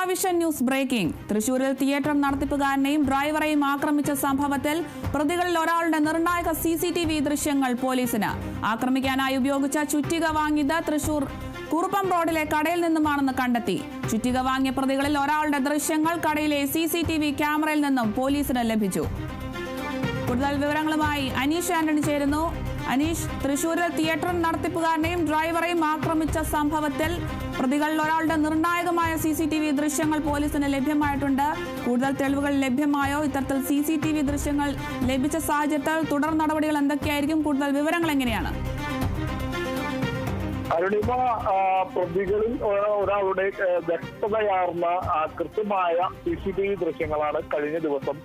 Mahavision news breaking. തൃശൂരിൽ theatre നടത്തിപ്പുകാരനെയും ഡ്രൈവറെയും ആക്രമിച്ച സംഭവത്തിൽ പ്രതികളിൽ ഒരാളുടെ നിർണായക സി സി ടി വി ദൃശ്യങ്ങൾ പോലീസിന്. ആക്രമിക്കാനായി ഉപയോഗിച്ച ചുറ്റിക വാങ്ങിയത് തൃശൂർ കുറുപ്പം റോഡിലെ കടയിൽ നിന്നുമാണെന്ന് കണ്ടെത്തി. ചുറ്റിക വാങ്ങിയ പ്രതികളിൽ ഒരാളുടെ ദൃശ്യങ്ങൾ കടയിലെ സി സി ടി വി ക്യാമറയിൽ നിന്നും പോലീസിന് ലഭിച്ചു. കൂടുതൽ വിവരങ്ങളുമായി അനീഷ് ആന്റണി ചേരുന്നു. അനീഷ് തൃശൂരിൽ തിയേറ്റർ നടത്തിപ്പുകാരനെയും ഡ്രൈവറെയും ആക്രമിച്ച സംഭവത്തിൽ പ്രതികളിൽ ഒരാളുടെ നിർണായകമായ സി സി ടി വി ദൃശ്യങ്ങൾ പോലീസിന് ലഭ്യമായിട്ടുണ്ട്. കൂടുതൽ തെളിവുകൾ ലഭ്യമായോ? ഇത്തരത്തിൽ സി സി ടി വി ദൃശ്യങ്ങൾ ലഭിച്ച സാഹചര്യത്തിൽ തുടർ നടപടികൾ എന്തൊക്കെയായിരിക്കും? കൂടുതൽ വിവരങ്ങൾ എങ്ങനെയാണ്? അരുണിമ പ്രതികളിൽ ഒരാളുടെ വ്യക്തതയാർന്ന കൃത്യമായ സി സി ടി വി ദൃശ്യങ്ങളാണ് കഴിഞ്ഞ ദിവസം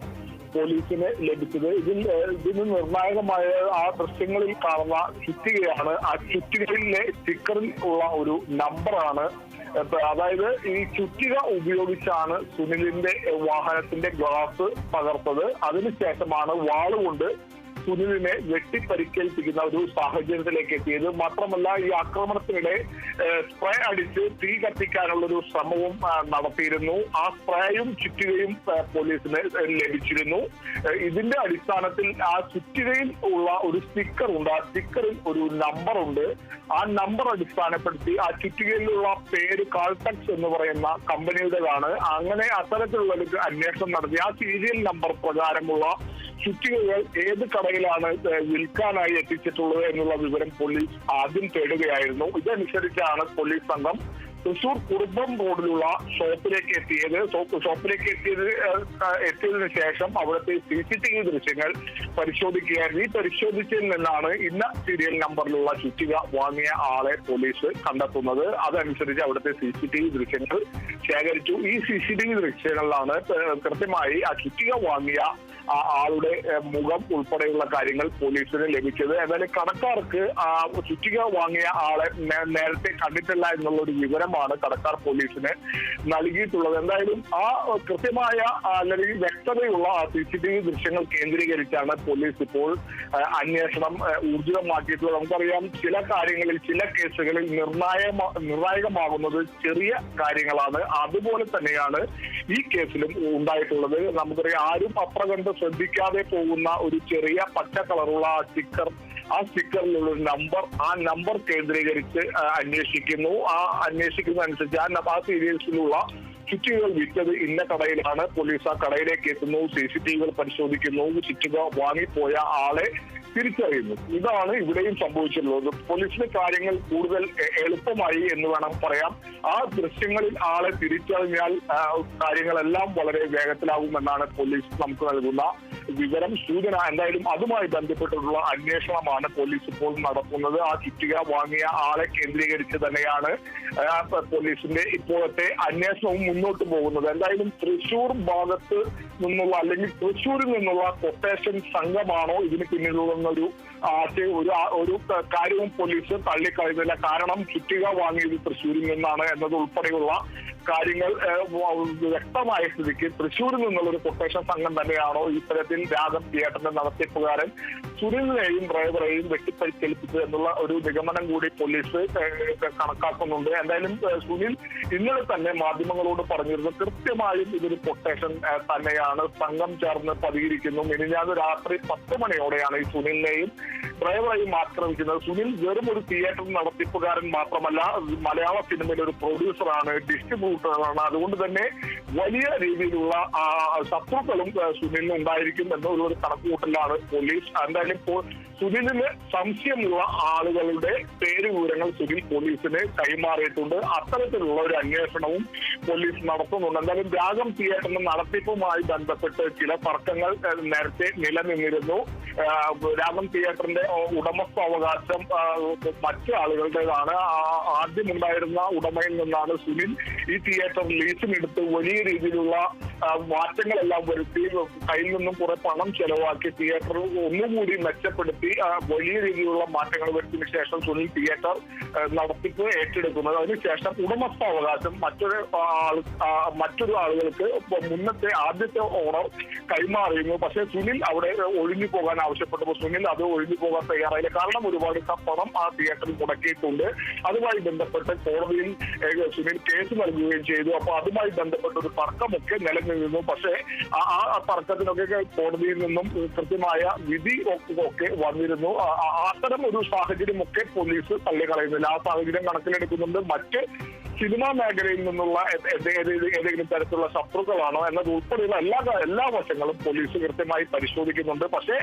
പോലീസിന് ലഭിച്ചത്. ഇതിൽ ഇതിന് നിർണായകമായ ആ ദൃശ്യങ്ങളിൽ കാണുന്ന ചുറ്റികയാണ് ആ ചുറ്റികയിലെ സ്റ്റിക്കറിൽ ഉള്ള ഒരു നമ്പറാണ് അതായത് ഈ ചുറ്റിക ഉപയോഗിച്ചാണ് സുനിലിന്റെ വാഹനത്തിന്റെ ഗ്ലാസ് പകർത്തത്. അതിനുശേഷമാണ് വാളുകൊണ്ട് സുനിലിനെ വെട്ടിപ്പരിക്കേൽപ്പിക്കുന്ന ഒരു സാഹചര്യത്തിലേക്ക് എത്തിയത് മാത്രമല്ല ഈ ആക്രമണത്തിനിടെ സ്പ്രേ അടിച്ച് തീ കത്തിക്കാനുള്ള ഒരു ശ്രമവും നടത്തിയിരുന്നു. ആ സ്പ്രേയും ചുറ്റികയും പോലീസിന് ലഭിച്ചിരുന്നു. ഇതിന്റെ അടിസ്ഥാനത്തിൽ ആ ചുറ്റികയിൽ ഉള്ള ഒരു സ്റ്റിക്കർ ഉണ്ട്. ആ സ്റ്റിക്കറിൽ ഒരു നമ്പർ ഉണ്ട്. ആ നമ്പർ അടിസ്ഥാനപ്പെടുത്തി ആ ചുറ്റികയിലുള്ള പേര് കാൾടെക്സ് എന്ന് പറയുന്ന കമ്പനിയുടേതാണ്. അങ്ങനെ അത്തരത്തിലുള്ള ഒരു അന്വേഷണം നടത്തി. ആ സീരിയൽ നമ്പർ പ്രകാരമുള്ള ചുറ്റികകൾ ഏത് കടയിലാണ് ഏഹ്, വിൽക്കാനായി എത്തിച്ചിട്ടുള്ളത് എന്നുള്ള വിവരം പോലീസ് ആദ്യം തേടുകയായിരുന്നു. ഇതനുസരിച്ചാണ് പോലീസ് സംഘം തൃശൂർ കുറുമ്പം റോഡിലുള്ള ഷോപ്പിലേക്ക് എത്തിയത്. ഷോപ്പ് ഷോപ്പിലേക്ക് എത്തിയത് എത്തിയതിനു ശേഷം അവിടുത്തെ സി സി ടി വി ദൃശ്യങ്ങൾ പരിശോധിക്കുകയായിരുന്നു. ഈ പരിശോധിച്ചതിൽ നിന്നാണ് ഇന്ന സീരിയൽ നമ്പറിലുള്ള ചുറ്റിക വാങ്ങിയ ആളെ പോലീസ് കണ്ടെത്തുന്നത്. അതനുസരിച്ച് അവിടുത്തെ സി സി ടി വി ദൃശ്യങ്ങൾ ശേഖരിച്ചു. ഈ സി സി ടി വി ദൃശ്യങ്ങളിലാണ് കൃത്യമായി ആ ചുറ്റിക വാങ്ങിയ ആളുടെ മുഖം ഉൾപ്പെടെയുള്ള കാര്യങ്ങൾ പോലീസിന് ലഭിച്ചത്. എന്നാലും കടക്കാർക്ക് ആ ചുറ്റിക വാങ്ങിയ ആളെ നേരത്തെ കണ്ടിട്ടില്ല എന്നുള്ള ഒരു വിവരമാണ് കടക്കാർ പോലീസിന് നൽകിയിട്ടുള്ളത്. എന്തായാലും ആ കൃത്യമായ അല്ലെങ്കിൽ വ്യക്തതയുള്ള ആ സി സി ടി വി ദൃശ്യങ്ങൾ കേന്ദ്രീകരിച്ചാണ് പോലീസ് ഇപ്പോൾ അന്വേഷണം ഊർജിതമാക്കിയിട്ടുള്ളത്. നമുക്കറിയാം ചില കാര്യങ്ങളിൽ ചില കേസുകളിൽ നിർണായ നിർണായകമാകുന്നത് ചെറിയ കാര്യങ്ങളാണ്. അതുപോലെ തന്നെയാണ് ഈ കേസിലും ഉണ്ടായിട്ടുള്ളത്. നമുക്കറിയാം ആരും അത്ര കണ്ട് ശ്രദ്ധിക്കാതെ പോകുന്ന ഒരു ചെറിയ പച്ച കളറുള്ള ആ സ്റ്റിക്കർ ആ സ്റ്റിക്കറിലുള്ള ഒരു നമ്പർ ആ നമ്പർ കേന്ദ്രീകരിച്ച് അന്വേഷിക്കുന്നു. ആ അന്വേഷിക്കുന്ന അനുസരിച്ച് ആ ആ സീരിയൽസിലുള്ള ചുറ്റികൾ വിറ്റത് ഇന്ന കടയിലാണ്. പോലീസ് ആ കടയിലേക്ക് എത്തുന്നു സി സി ടി വികൾ പരിശോധിക്കുന്നു ചുറ്റുക വാങ്ങിപ്പോയ ആളെ തിരിച്ചറിയുന്നു. ഇതാണ് ഇവിടെയും സംഭവിച്ചിട്ടുള്ളത്. പോലീസിന്റെ കാര്യങ്ങൾ കൂടുതൽ എളുപ്പമായി എന്ന് വേണം പറയാം. ആ ദൃശ്യങ്ങളിൽ ആളെ തിരിച്ചറിഞ്ഞാൽ കാര്യങ്ങളെല്ലാം വളരെ വേഗത്തിലാകുമെന്നാണ് പോലീസ് നമുക്ക് നൽകുന്ന വിവരം സൂചന. എന്തായാലും അതുമായി ബന്ധപ്പെട്ടിട്ടുള്ള അന്വേഷണമാണ് പോലീസ് ഇപ്പോൾ നടത്തുന്നത്. ആ ചുറ്റിക വാങ്ങിയ ആളെ കേന്ദ്രീകരിച്ച് തന്നെയാണ് പോലീസിന്റെ ഇപ്പോഴത്തെ അന്വേഷണവും മുന്നോട്ട് പോകുന്നത്. എന്തായാലും തൃശൂർ ഭാഗത്ത് നിന്നുള്ള അല്ലെങ്കിൽ തൃശൂരിൽ നിന്നുള്ള കൊട്ടേഷൻ സംഘമാണോ ഇതിന് പിന്നിലുള്ളൊരു ആശയം ഒരു ഒരു കാര്യവും പോലീസ് തള്ളിക്കളയുന്നില്ല. കാരണം ചുറ്റിക വാങ്ങിയത് തൃശൂരിൽ നിന്നാണ് എന്നത് ഉൾപ്പെടെയുള്ള കാര്യങ്ങൾ വ്യക്തമായ സ്ഥിതിക്ക് തൃശ്ശൂരിൽ നിന്നുള്ള ഒരു കൊട്ടേഷൻ സംഘം തന്നെയാണോ ഇത്തരത്തിൽ രാഗം തിയേറ്ററിന്റെ നടത്തിപ്പുകാരൻ സുനിലിനെയും ഡ്രൈവറെയും വെട്ടിപ്പരിക്കേൽപ്പിച്ചു എന്നുള്ള ഒരു നിഗമനം കൂടി പോലീസ് കണക്കാക്കുന്നുണ്ട്. എന്തായാലും സുനിൽ ഇന്നലെ തന്നെ മാധ്യമങ്ങളോട് പറഞ്ഞിരുന്നു കൃത്യമായും ഇതൊരു കൊട്ടേഷൻ തന്നെയാണ്. സംഘം ചേർന്ന് പതിയിരിക്കുന്നു. മിനിഞ്ഞാന്ന് രാത്രി പത്ത് മണിയോടെയാണ് ഈ സുനിലിനെയും ഡ്രൈവറെയും ആക്രമിക്കുന്നത് സുനിൽ വെറും ഒരു തിയേറ്റർ നടത്തിപ്പുകാരൻ മാത്രമല്ല മലയാള സിനിമയിലെ ഒരു പ്രൊഡ്യൂസറാണ് ഡിസ്ട്രിബ്യൂട്ടറാണ് അതുകൊണ്ട് തന്നെ വലിയ രീതിയിലുള്ള ശത്രുക്കളും സുനിലിന് ഉണ്ടായിരിക്കും എന്നുള്ള കണക്കുകൂട്ടലാണ് പോലീസ് എന്തായാലും സുനിലിന് സംശയമുള്ള ആളുകളുടെ പേര് വിവരങ്ങൾ സുനിൽ പോലീസിന് കൈമാറിയിട്ടുണ്ട്. അത്തരത്തിലുള്ള ഒരു അന്വേഷണവും പോലീസ് നടത്തുന്നുണ്ട്. എന്തായാലും രാഗം തിയേറ്ററിന് നടത്തിപ്പുമായി ബന്ധപ്പെട്ട് ചില തർക്കങ്ങൾ നേരത്തെ നിലനിന്നിരുന്നു. രാഗം തിയേറ്ററിന്റെ ഉടമസ്ഥാവകാശം മറ്റു ആളുകളുടേതാണ്. ആദ്യം ഉണ്ടായിരുന്ന ഉടമയിൽ നിന്നാണ് സുനിൽ ഈ തിയേറ്റർ ലീസിനെടുത്ത് വലിയ രീതിയിലുള്ള മാറ്റങ്ങളെല്ലാം വരുത്തി കയ്യിൽ നിന്നും കുറെ പണം ചെലവാക്കി തിയേറ്റർ ഒന്നുകൂടി മെച്ചപ്പെടുത്തി നടത്തി വലിയ രീതിയിലുള്ള മാറ്റങ്ങൾ വരുത്തിന് ശേഷം സുനിൽ തിയേറ്റർ നടത്തിപ്പ് ഏറ്റെടുക്കുന്നത്. അതിനുശേഷം ഉടമസ്ഥാവകാശം മറ്റൊരു മറ്റൊരു ആളുകൾക്ക് മുന്നത്തെ ആദ്യത്തെ ഓണർ കൈമാറിയിരുന്നു. പക്ഷേ സുനിൽ അവിടെ ഒഴിഞ്ഞു പോകാൻ ആവശ്യപ്പെട്ടപ്പോൾ സുനിൽ അത് ഒഴിഞ്ഞു പോകാൻ തയ്യാറായില്ല. കാരണം ഒരുപാട് പണം ആ തിയേറ്ററിൽ മുടക്കിയിട്ടുണ്ട്. അതുമായി ബന്ധപ്പെട്ട് കോടതിയിൽ സുനിൽ കേസ് നൽകുകയും ചെയ്തു. അപ്പൊ അതുമായി ബന്ധപ്പെട്ട ഒരു തർക്കമൊക്കെ നിലനിന്നിരുന്നു പക്ഷേ ആ തർക്കത്തിനൊക്കെ കോടതിയിൽ നിന്നും കൃത്യമായ വിധി ഒക്കെ- ആ- അത്തരം ഒരു സാഹചര്യമൊക്കെ പോലീസ് തള്ളിക്കളയുന്നില്ല. ആ സാഹചര്യം കണക്കിലെടുക്കുന്നുണ്ട്. മറ്റ് സിനിമാ മേഖലയിൽ നിന്നുള്ള ഏത് ഏത് ഏത് ഏതെങ്കിലും തരത്തിലുള്ള ശത്രുക്കളാണോ എന്നത് ഉൾപ്പെടെയുള്ള എല്ലാ എല്ലാ വശങ്ങളും പോലീസ് കൃത്യമായി പരിശോധിക്കുന്നുണ്ട്. പക്ഷേ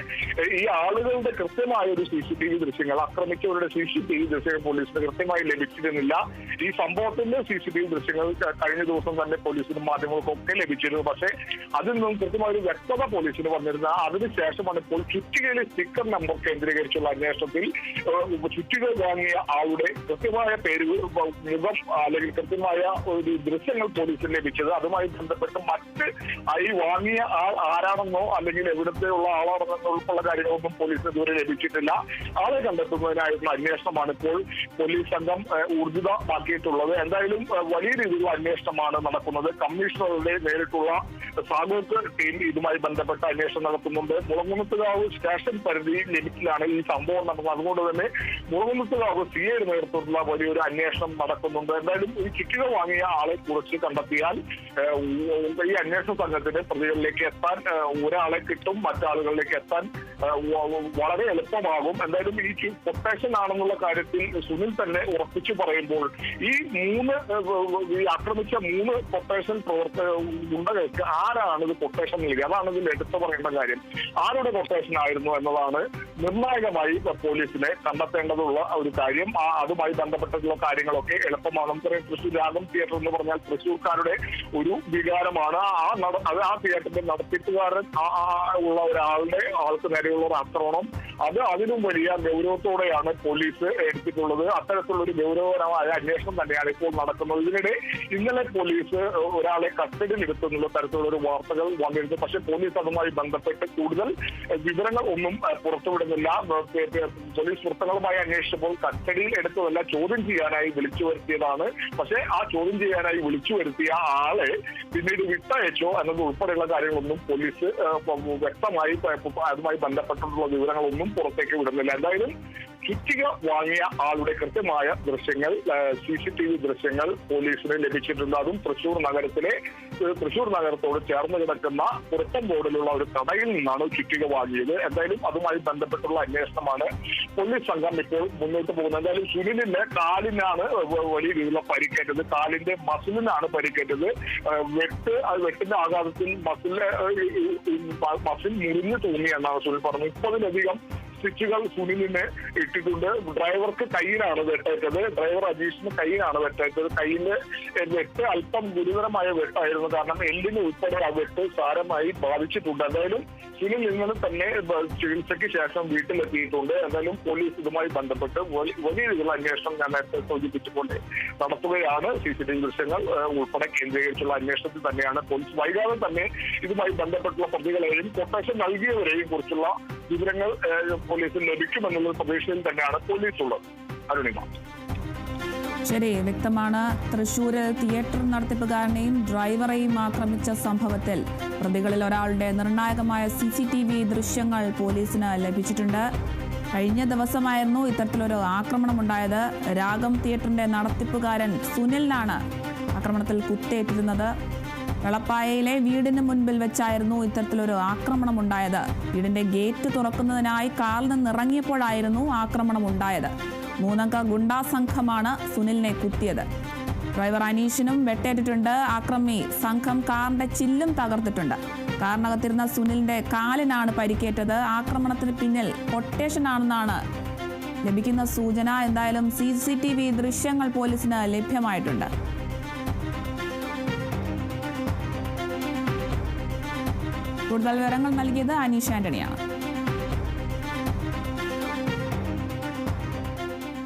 ഈ ആളുകളുടെ കൃത്യമായ ഒരു സി സി ടി വി ദൃശ്യങ്ങൾ ആക്രമിച്ചവരുടെ സി സി ടി വി ദൃശ്യങ്ങൾ പോലീസിന് കൃത്യമായി ലഭിച്ചിരുന്നില്ല. ഈ സംഭവത്തിന്റെ സി സി ടി വി ദൃശ്യങ്ങൾ കഴിഞ്ഞ ദിവസം തന്നെ പോലീസിനും മാധ്യമങ്ങൾക്കും ഒക്കെ ലഭിച്ചിരുന്നു. പക്ഷേ അതിൽ നിന്നും കൃത്യമായ ഒരു വ്യക്തത പോലീസിന് വന്നിരുന്ന. അതിനുശേഷമാണ് ഇപ്പോൾ ചുറ്റികയിലെ സ്റ്റിക്കർ നമ്പർ കേന്ദ്രീകരിച്ചുള്ള അന്വേഷണത്തിൽ ചുറ്റികൾ ചുറ്റിക വാങ്ങിയ ആളുടെ കൃത്യമായ പേര് മുഖം അല്ലെങ്കിൽ കൃത്യമായ ഒരു ദൃശ്യങ്ങൾ പോലീസിന് ലഭിച്ചത്. അതുമായി ബന്ധപ്പെട്ട് മറ്റ് അരി വാങ്ങിയ ആൾ ആരാണെന്നോ അല്ലെങ്കിൽ എവിടത്തെയുള്ള ആളാണെന്നോ ഉൾപ്പെടെ കാര്യങ്ങളൊന്നും പോലീസിന് ഇതുവരെ ലഭിച്ചിട്ടില്ല. ആളെ കണ്ടെത്തുന്നതിനായിട്ടുള്ള അന്വേഷണമാണ് ഇപ്പോൾ പോലീസ് സംഘം ഊർജിതമാക്കിയിട്ടുള്ളത് എന്തായാലും വലിയ രീതിയിലുള്ള അന്വേഷണമാണ് നടക്കുന്നത്. കമ്മീഷണറുടെ നേരിട്ടുള്ള സാമൂഹ്യ ടീം ഇതുമായി ബന്ധപ്പെട്ട അന്വേഷണം നടത്തുന്നുണ്ട്. മുളങ്കുന്നത്തുകാവ് സ്റ്റേഷൻ പരിധി ലിമിറ്റിലാണ് ഈ സംഭവം നടന്നത്. അതുകൊണ്ട് തന്നെ മുളങ്കുന്നത്തുകാവ് സി ഐ നേതൃത്വത്തിലുള്ള വലിയൊരു അന്വേഷണം നടക്കുന്നുണ്ട്. എന്തായാലും ഈ കിറ്റുകൾ വാങ്ങിയ ആളെ കുറിച്ച് കണ്ടെത്തിയാൽ ഈ അന്വേഷണ സംഘത്തിന് പ്രതികളിലേക്ക് എത്താൻ ഒരാളെ കിട്ടും മറ്റാളുകളിലേക്ക് എത്താൻ വളരെ എളുപ്പമാകും. എന്തായാലും ഈ കൊട്ടേഷൻ ആണെന്നുള്ള കാര്യത്തിൽ സുനിൽ തന്നെ ഉറപ്പിച്ചു പറയുമ്പോൾ ഈ മൂന്ന് ഈ ആക്രമിച്ച മൂന്ന് കൊട്ടേഷൻ പ്രവർത്തക ഗുണ്ടകൾക്ക് ആരാണ് ഇത് കൊട്ടേഷൻ നൽകിയത്? അതാണ് ഇതിൽ എടുത്തു പറയേണ്ട കാര്യം. ആരുടെ കൊട്ടേഷൻ ആയിരുന്നു എന്നതാണ് നിർണായകമായി പോലീസിനെ കണ്ടെത്തേണ്ടതുള്ള ഒരു കാര്യം. അതുമായി ബന്ധപ്പെട്ടിട്ടുള്ള കാര്യങ്ങളൊക്കെ എളുപ്പമാണ് നമുക്കറിയാം തൃശ്ശൂർ രാഗം തിയേറ്റർ എന്ന് പറഞ്ഞാൽ തൃശ്ശൂർക്കാരുടെ ഒരു വികാരമാണ്. ആ അത് ആ തിയേറ്ററിന്റെ നടത്തിപ്പുകാരൻ ഉള്ള ഒരാളുടെ ആൾക്ക് നേരെയുള്ള ഒരു ആക്രമണം. അത് അതിലും വലിയ ഗൗരവത്തോടെയാണ് പോലീസ് എടുത്തിട്ടുള്ളത്. അത്തരത്തിലുള്ള ഒരു ഗൗരവകരമായ അന്വേഷണം തന്നെയാണ് ഇപ്പോൾ നടക്കുന്നത്. ഇതിനിടെ ഇന്നലെ പോലീസ് ഒരാളെ കസ്റ്റഡിയിൽ എടുത്തുന്നുള്ള തരത്തിലുള്ള ഒരു വാർത്തകൾ വന്നിരുന്നു. പക്ഷെ പോലീസ് അതുമായി ബന്ധപ്പെട്ട് കൂടുതൽ വിവരങ്ങൾ ഒന്നും പുറത്തുവിടുന്നില്ല. പോലീസ് വൃത്തങ്ങളുമായി അന്വേഷിച്ചപ്പോൾ കസ്റ്റഡിയിൽ എടുത്തതല്ല ചോദ്യം ചെയ്യാനായി വിളിച്ചു വരുത്തിയതാണ് പക്ഷെ ആ ചോദ്യം ചെയ്യാനായി വിളിച്ചു വരുത്തിയ ആളെ പിന്നീട് വിട്ടയച്ചോ എന്നത് ഉൾപ്പെടെയുള്ള കാര്യങ്ങളൊന്നും പോലീസ് വ്യക്തമായി അതുമായി ബന്ധപ്പെട്ടിട്ടുള്ള വിവരങ്ങളൊന്നും പുറത്തേക്ക് വിടുന്നില്ല. എന്തായാലും ചുറ്റിക വാങ്ങിയ ആളുടെ കൃത്യമായ ദൃശ്യങ്ങൾ സി സി ടി വി ദൃശ്യങ്ങൾ പോലീസിന് ലഭിച്ചിട്ടുണ്ട്. അതും തൃശൂർ നഗരത്തിലെ തൃശൂർ നഗരത്തോട് ചേർന്ന് കിടക്കുന്ന പുറത്തം ബോർഡിലുള്ള ഒരു കടയിൽ നിന്നാണ് ചുറ്റിക വാങ്ങിയത്. എന്തായാലും അതുമായി ബന്ധപ്പെട്ടുള്ള അന്വേഷണമാണ് പോലീസ് സംഘം ഇപ്പോൾ മുന്നോട്ട് പോകുന്നത്. എന്തായാലും സുനിലിന്റെ കാലിനാണ് വലിയ രീതിയിലുള്ള പരിക്കേറ്റത്. കാലിന്റെ മസിലിനാണ് പരിക്കേറ്റത്. വെട്ട് വെട്ടിന്റെ ആഘാതത്തിൽ മസിൽ മസിൽ മുറിഞ്ഞു തൂങ്ങിയെന്നാണ് സുനിൽ പറഞ്ഞത്. മുപ്പതിലധികം സ്റ്റിച്ചുകൾ സുനിലിന് ഇട്ടിട്ടുണ്ട്. ഡ്രൈവർക്ക് കയ്യിലാണ് വെട്ടേറ്റത്. ഡ്രൈവർ അജീഷിന് കയ്യിലാണ് വെട്ടേറ്റത്. കയ്യിൽ വെട്ട് അല്പം ഗുരുതരമായ വെട്ടായിരുന്നു. കാരണം എല്ലിന് ഉൾപ്പെടെ ആ വെട്ട് സാരമായി ബാധിച്ചിട്ടുണ്ട്. എന്തായാലും സുനിൽ ഇന്നലെ തന്നെ ചികിത്സയ്ക്ക് ശേഷം വീട്ടിലെത്തിയിട്ടുണ്ട്. എന്തായാലും പോലീസ് ഇതുമായി ബന്ധപ്പെട്ട് വലിയ രീതിയിലുള്ള അന്വേഷണം ഞാൻ നേരത്തെ സൂചിപ്പിച്ചുകൊണ്ട് നടത്തുകയാണ്. സി സി ടി വി ദൃശ്യങ്ങൾ ഉൾപ്പെടെ കേന്ദ്രീകരിച്ചുള്ള അന്വേഷണത്തിൽ തന്നെയാണ് പോലീസ്. വൈകാതെ തന്നെ ഇതുമായി ബന്ധപ്പെട്ടുള്ള പ്രതികളെയും കൊട്ടേഷൻ നൽകിയവരെയും കുറിച്ചുള്ള വിവരങ്ങൾ പോലീസിൽ ലഭിക്കുമെന്നുള്ള പ്രതീക്ഷയിൽ തന്നെയാണ് പോലീസ് ഉള്ളത് അരുണിമ ശരി വ്യക്തമാണ്. തൃശൂർ തിയേറ്റർ നടത്തിപ്പുകാരനെയും ഡ്രൈവറെയും ആക്രമിച്ച സംഭവത്തിൽ പ്രതികളിൽ ഒരാളുടെ നിർണായകമായ സി സി ടി വി ദൃശ്യങ്ങൾ പോലീസിന് ലഭിച്ചിട്ടുണ്ട്. കഴിഞ്ഞ ദിവസമായിരുന്നു ഇത്തരത്തിലൊരു ആക്രമണം ഉണ്ടായത് രാഗം തിയേറ്ററിന്റെ നടത്തിപ്പുകാരൻ സുനിലിനാണ് ആക്രമണത്തിൽ കുത്തേറ്റിരുന്നത്. വെളപ്പായയിലെ വീടിന് മുൻപിൽ വെച്ചായിരുന്നു ഇത്തരത്തിലൊരു ആക്രമണം ഉണ്ടായത് വീടിന്റെ ഗേറ്റ് തുറക്കുന്നതിനായി കാറിൽ നിന്നിറങ്ങിയപ്പോഴായിരുന്നു ആക്രമണം ഉണ്ടായത് മൂന്നംഗ ഗുണ്ടാ സംഘമാണ് സുനിലിനെ കുത്തിയത്. ഡ്രൈവർ അനീഷിനും വെട്ടേറ്റിട്ടുണ്ട്. ആക്രമി സംഘം കാറിന്റെ ചില്ലും തകർത്തിട്ടുണ്ട്. കാറിനകത്തിരുന്ന സുനിലിന്റെ കാലിനാണ് പരിക്കേറ്റത്. ആക്രമണത്തിന് പിന്നിൽ കൊട്ടേഷൻ ആണെന്നാണ് ലഭിക്കുന്ന സൂചന. എന്തായാലും സി സി ടി വി ദൃശ്യങ്ങൾ പോലീസിന് ലഭ്യമായിട്ടുണ്ട്. കൂടുതൽ വിവരങ്ങൾ നൽകിയത് അനീഷ് ആന്റണിയാണ്.